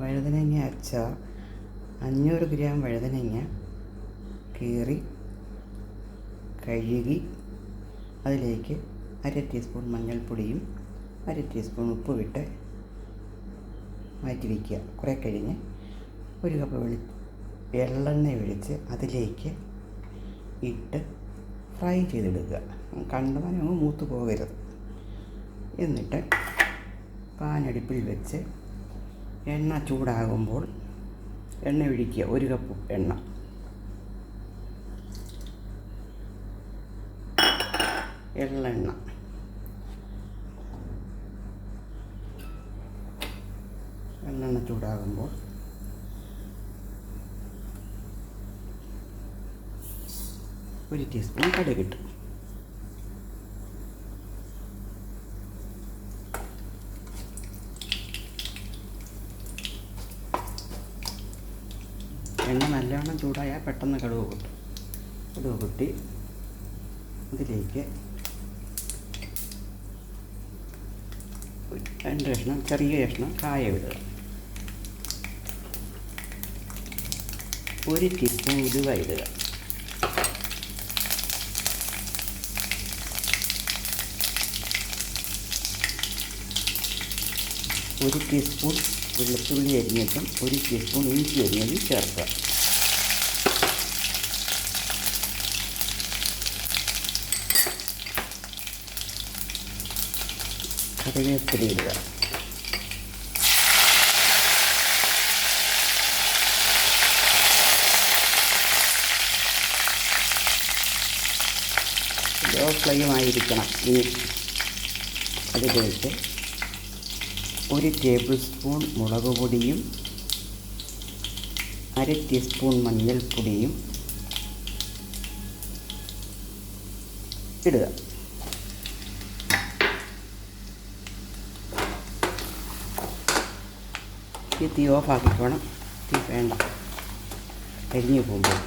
വഴുതനങ്ങ അച്ചാർ അഞ്ഞൂറ് ഗ്രാം വഴുതനങ്ങ കീറി കഴുകി അതിലേക്ക് അര ടീസ്പൂൺ മഞ്ഞൾപ്പൊടിയും അര ടീസ്പൂൺ ഉപ്പ് ഇട്ട് മാറ്റി വയ്ക്കുക കുറേ കഴിഞ്ഞ് ഒരു കപ്പ് വെളി എള്ളെണ്ണ ഒഴിച്ച് അതിലേക്ക് ഇട്ട് ഫ്രൈ ചെയ്തെടുക്കുക. കണ്ടമാനം മൂത്ത് പോകരുത്. എന്നിട്ട് പാനടുപ്പിൽ വെച്ച് എണ്ണ ചൂടാകുമ്പോൾ എണ്ണ ഒഴിക്കുക ഒരു കപ്പ് എണ്ണ. എള്ളെണ്ണ എള്ളെണ്ണ ചൂടാകുമ്പോൾ ഒരു ടീസ്പൂൺ കടുകിട്ടു എണ്ണ നല്ലവണ്ണം ചൂടായാൽ പെട്ടെന്ന് കടുക് പൊട്ടും. കടുക് പൊട്ടി ഇതിലേക്ക് ഒരു രണ്ട് കഷ്ണം ചെറിയ കഷ്ണം കായ വിടുക ഒരു ടീസ്പൂൺ ഉലുവ ഇടുക. ഒരു ടീസ്പൂൺ വെളുത്തുള്ളി അരിഞ്ഞിട്ടും ഒരു ടീസ്പൂൺ ഇഞ്ചി അരിഞ്ഞതും ചേർക്കുക. കറിവേപ്പില ഇടുക ലോ ഫ്ലെയിമായിരിക്കണം ഇനി അതിലേക്ക് ഒരു ടേബിൾ സ്പൂൺ മുളക് പൊടിയും അര ടീസ്പൂൺ മഞ്ഞൾപ്പൊടിയും ഇടുക. ഈ തീ ഓഫ് ആക്കിക്കോണം. തീ വേണ്ട. കരിഞ്ഞു പോകുമ്പോൾ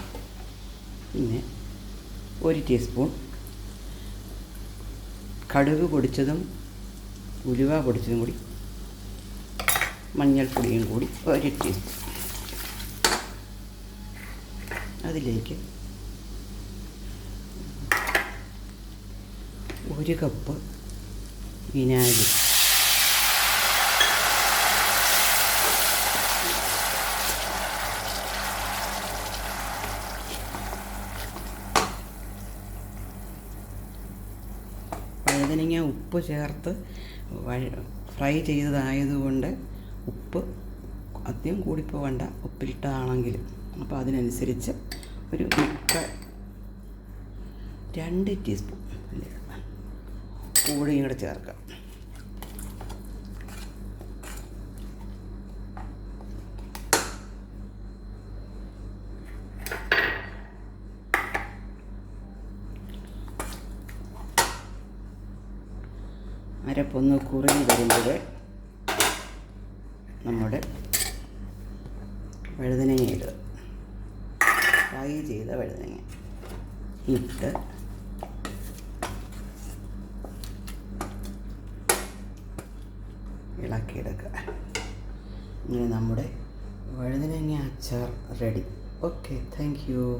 പിന്നെ ഒരു ടീസ്പൂൺ കടുക് പൊടിച്ചതും ഉലുവ പൊടിച്ചതും കൂടി മഞ്ഞൾപ്പൊടിയും കൂടി ഒരു ടീസ്പൂൺ അതിലേക്ക് ഒരു കപ്പ് വിനാഗിരി. വഴുതനങ്ങ ഉപ്പ് ചേർത്ത് ഫ്രൈ ചെയ്തതായതുകൊണ്ട് ഉപ്പ് അധികം കൂടിപ്പോകണ്ട ഉപ്പിലിട്ടാണെങ്കിൽ അപ്പോൾ അതിനനുസരിച്ച് ഒരു മുക്ക രണ്ട് ടീസ്പൂൺ കൂടി ഇങ്ങോട്ട് ചേർക്കാം. അരപ്പൊന്ന് കുറഞ്ഞു വരുമ്പോൾ നമ്മുടെ വഴുതനങ്ങ ഇടുക. ഫ്രൈ ചെയ്ത വഴുതനങ്ങ ഇട്ട് ഇളക്കിയെടുക്കുക. ഇങ്ങനെ നമ്മുടെ വഴുതനങ്ങ അച്ചാർ റെഡി ഓക്കെ താങ്ക് യു